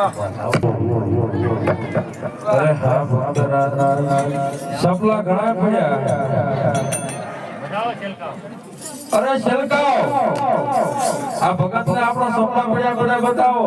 અરે હા સપલા ઘણા પડ્યા અરે શેલકાઓ આ ભગત ને આપણા સપના પડ્યા બધા બતાવો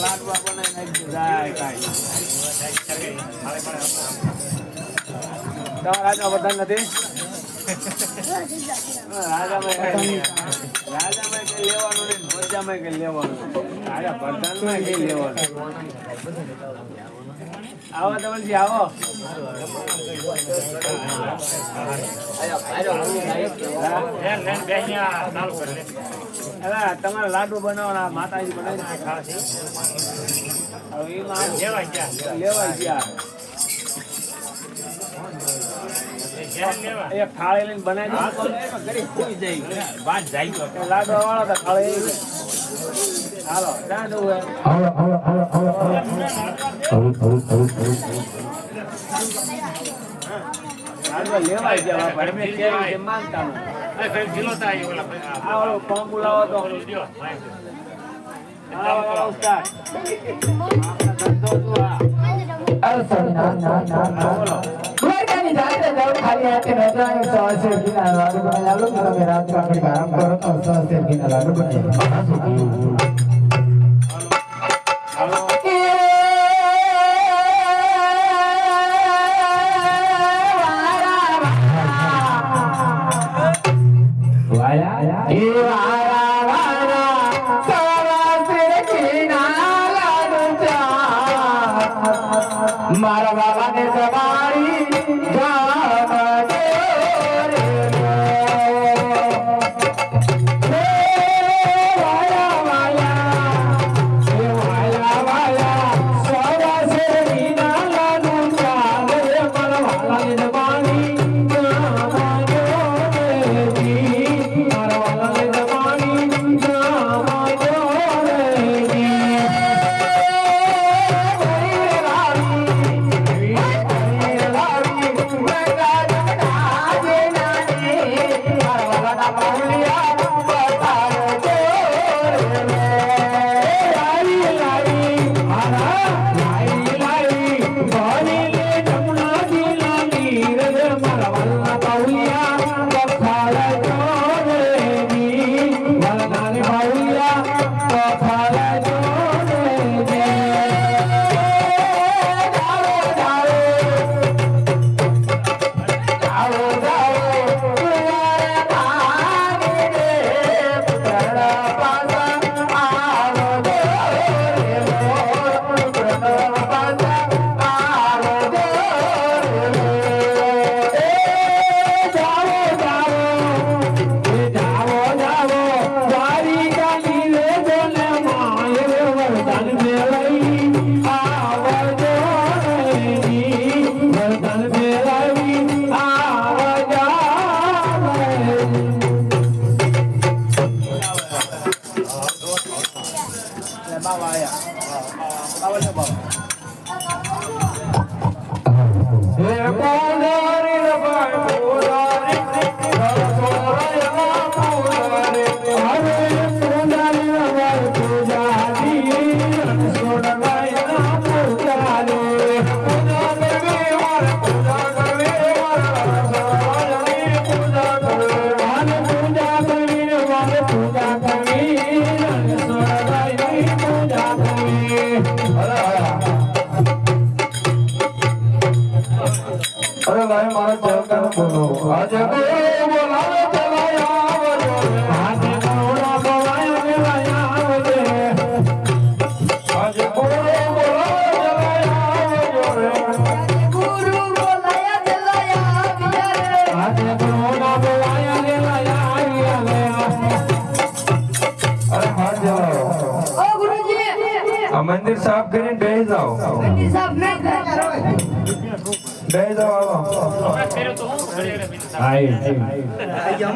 લાડુ આપણને નાખી. તમારા પ્રધાન નથી રાજામાં કઈ લેવાનું આવો તમલજી આવો તમારે લાડુ બનાવવાના માતાજી બનાવી લેવાય ગયા લેવાય ગયા એક થાળી લઈને બનાવી દીધું લાડુ વાળો તો થાળી હાલો ક્યાં જવું હે? આવો આવો આવો આવો આવો લાડુ લેવાય ગયા બાપા. અમે કેવી માનતા. આ ઓલો પંપ લાવો તો ધંધો શું આ? ના, ના, ના, ના. જાત્રા જાઉં ખાલી હાથે નજરાણી સો શેરડીના લાડુ બનાવી આલો ને તમે રાત કાપડી આરામ કરો તો સો શેરડીના લાડુ બનાવી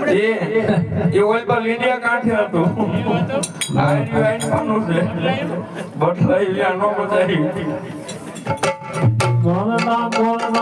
એ એ ઓલ પર લીડિયા કાંઠે હતું. આ એની વાઈન પાનું છે? બટલાઈ લ્યા નો બધાઈ ગોલના ગોલના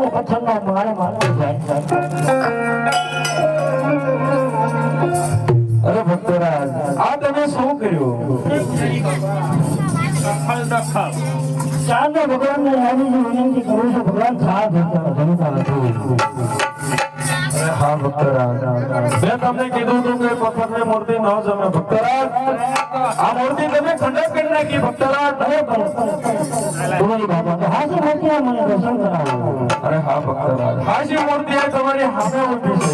ને પથ્થરના માળ મારે જાય અરે ભક્તરાજ, આ તમે શું કર્યું? ચાંદ ભગવાન ને આવી વિનંતી કરું છું, ભગવાન સાથ જનતા હા ભક્તરાજ મેં તમને કીધું હતું કે પથ્થરની મૂર્તિ ન જમે. ભક્તરાજ આ મૂર્તિ તમે ખંડન કરી નાખી ભક્તરાજ. તમારી બાબા તો હાજી મોતી મને દર્શન કરાવો. અરે હા ભક્તરાજ. હાજી મૂર્તિ આ તમારી સામે ઊભી છે.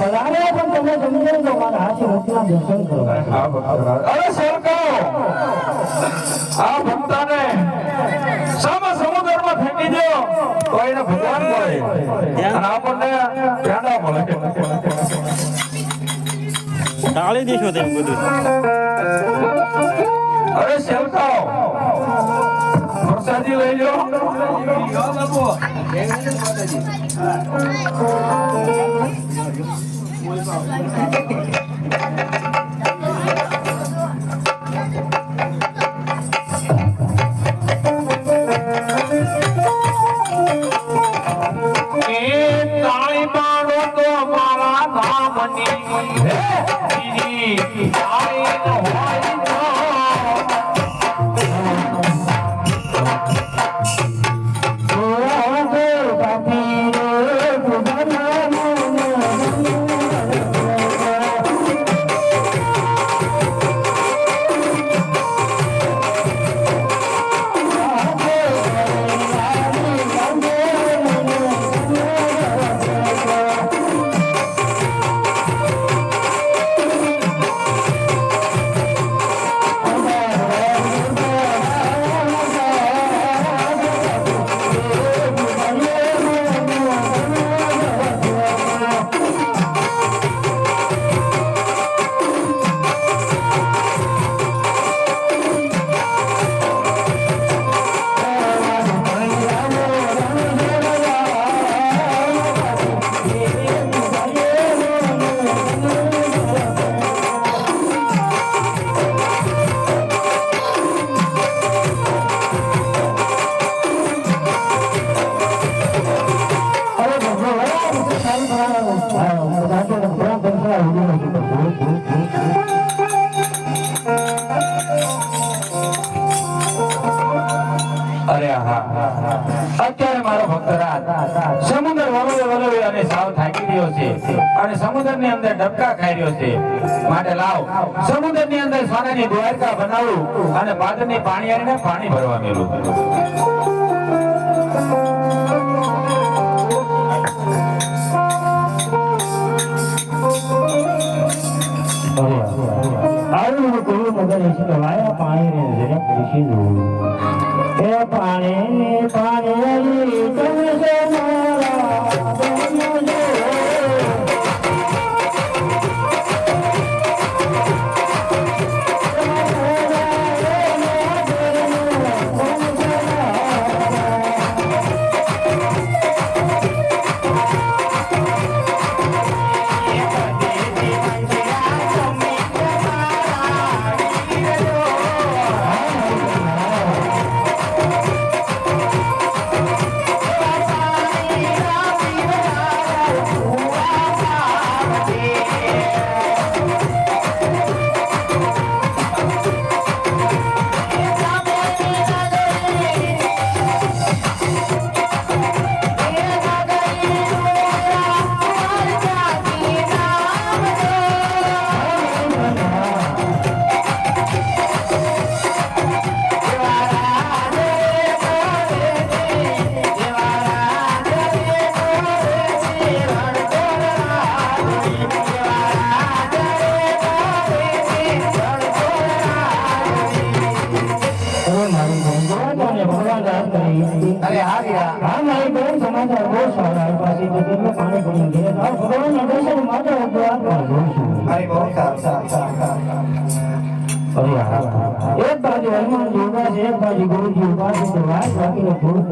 બાબા અરે પણ તમે સમજો તો મારા હાથી મોતીના દર્શન કરો. અરે હા ભક્તરાજ. અરે સરકારો આ ભક્તાને તો એને ભગવાન મળે. અને આપણને પ્યાડા મળે. ટાળી દેશો તેમ બધું. અરે સેવકાઓ પ્રસાદી લઈ લો. સમુદ્રની અંદર સોનાની દ્વારકા બનાવું અને પાત્રની પાણી આવીને પાણી ભરવા મેળવું. એક બાજુ હનુમાન યોગા છે એક બાજુ ગુરુજી ઉપાસી બાકી ભૂત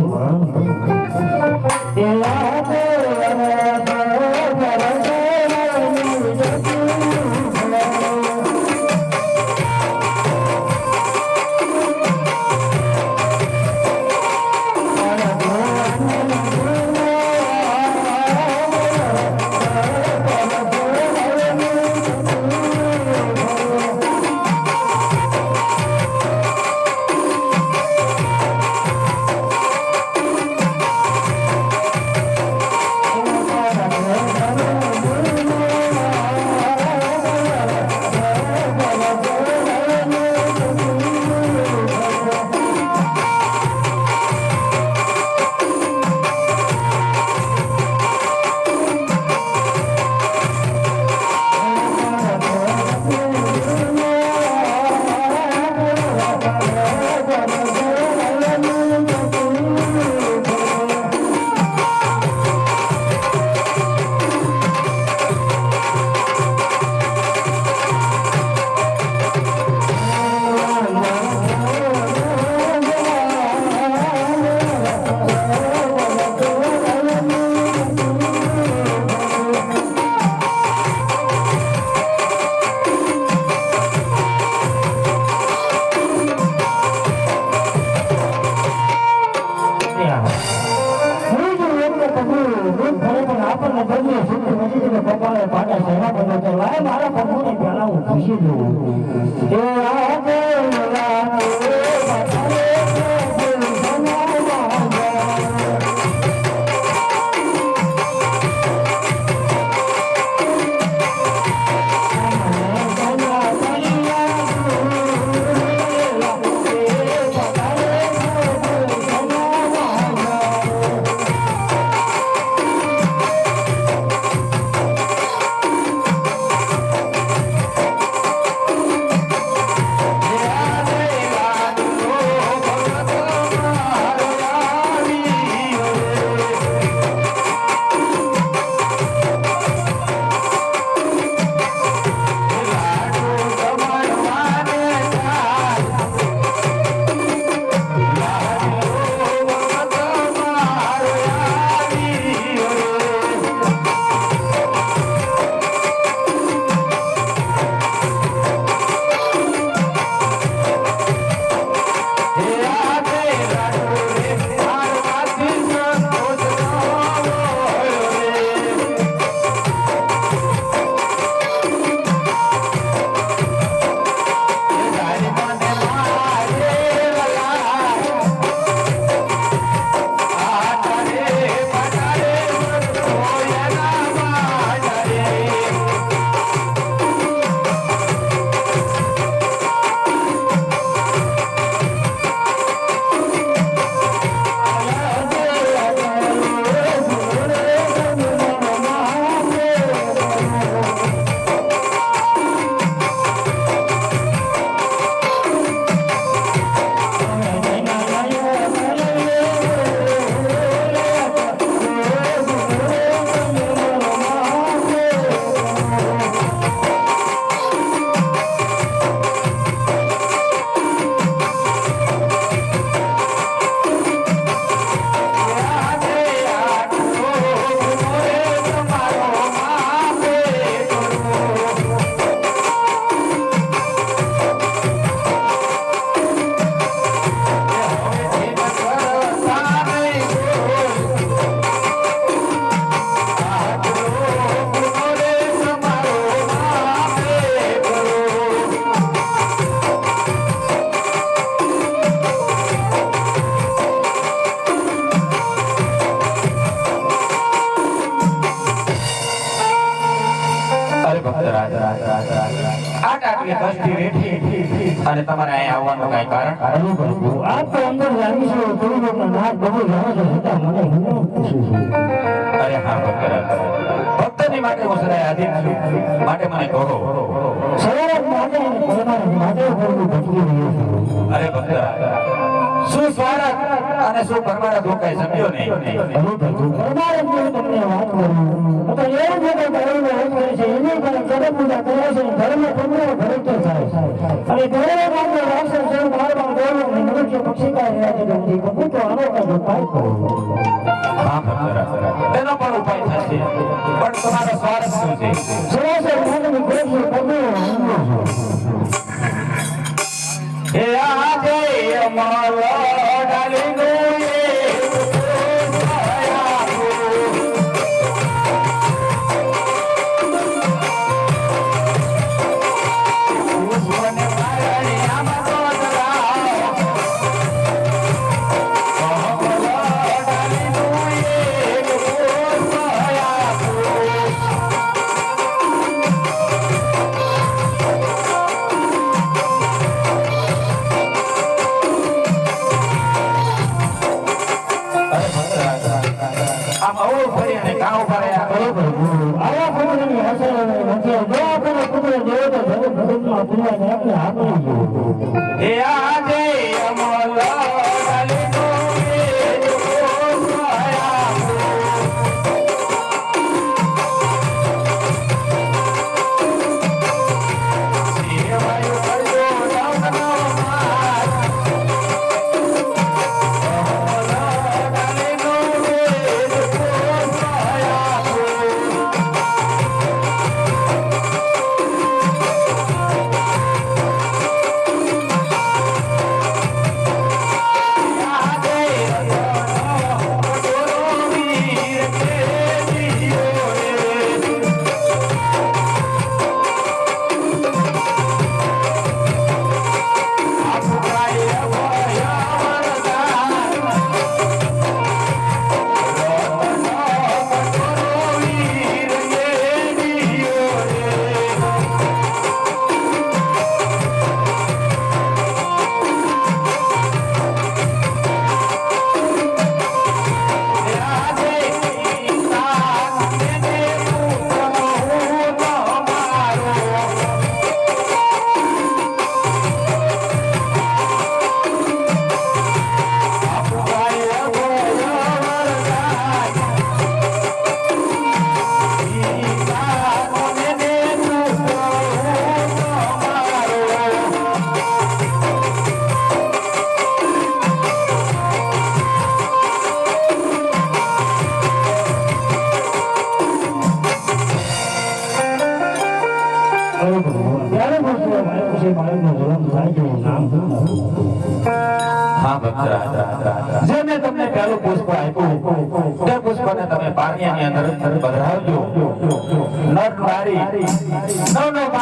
આટ આટલી તમારે અહીંયા આવવાનું કઈ કારણ? આ તો અંદર જાણી છો બહુ મને અરે હા ભક્તની. માટે અરે ભક્ત શું સ્વાર્થ અને શું પરમારા હું કઈ સમજ્યો નહીં અરે પ્રભુ ની તમને વાત કરું. તો એવું છે કે ધર્મ વાત કરે છે એની પણ કદમ પૂજા કરે છે ધર્મ તમને ભરતો થાય અને ધર્મ માટે રાષ્ટ્ર છે મારવા દેવો અને મનુષ્ય પક્ષી કાય રહ્યા છે. તો નો કરો આમ અવળું ફરી અને કાં ઊભા રહ્યા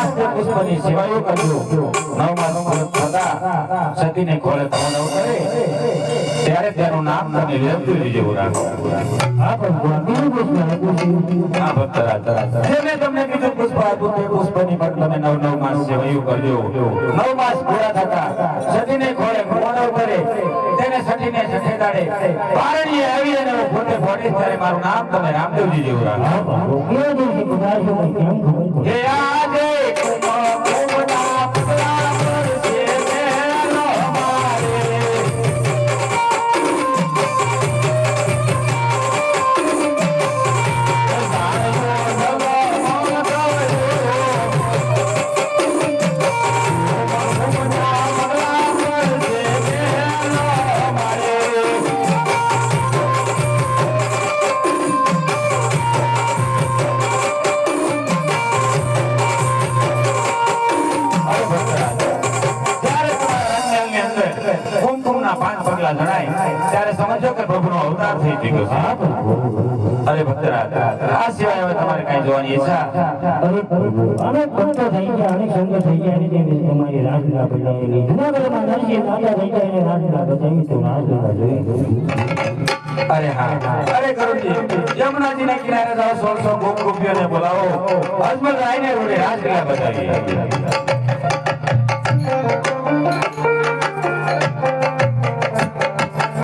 પુષ્પની સેવાઓ કરજો નવ માસ પૂર્ણ થતા સતીને ખોળે પવનવ કરે ત્યારે તેનું નામ તમે વેમતું જેવું રાખો આ પ્રભુ આ કેવું પુષ્પ આપ્યું છે? હા ભક્તરાજ. જે મેં તમને કીધું પુષ્પ આપ્યું તે પુષ્પની પર તમે નવ નવ માસ સેવાઓ કરજો. નવ માસ પૂરા થતા સતીને ખોળે પવનવ કરે તેને સતીને સઠે દાડે. પારણીએ આવી અને હું પોતે ફોડીશ ત્યારે મારું નામ તમે રામદેવજી જેવું રાખો? હે આજે પ્રભુ અરે ભક્તરા આ સિવાય હવે તમારે કઈ જોવાની ઈચ્છા? અરે પ્રભુ ભક્તો થઈ ગયા અને સંગ થઈ ગયા એની તેની તમારી રાસલીલા બતાવેલી જુનાગઢમાં નરસિંહ રાજા થઈ ગયા એને રાસલીલા બતાવી તો રાસલીલા જોઈ અરે હા અરે કરુણજી યમુનાજીના કિનારે જાઓ સોળસો ગોપ ગોપીઓને બોલાવો. અજમલ રાયને રોડે રાજલીલા બતાવી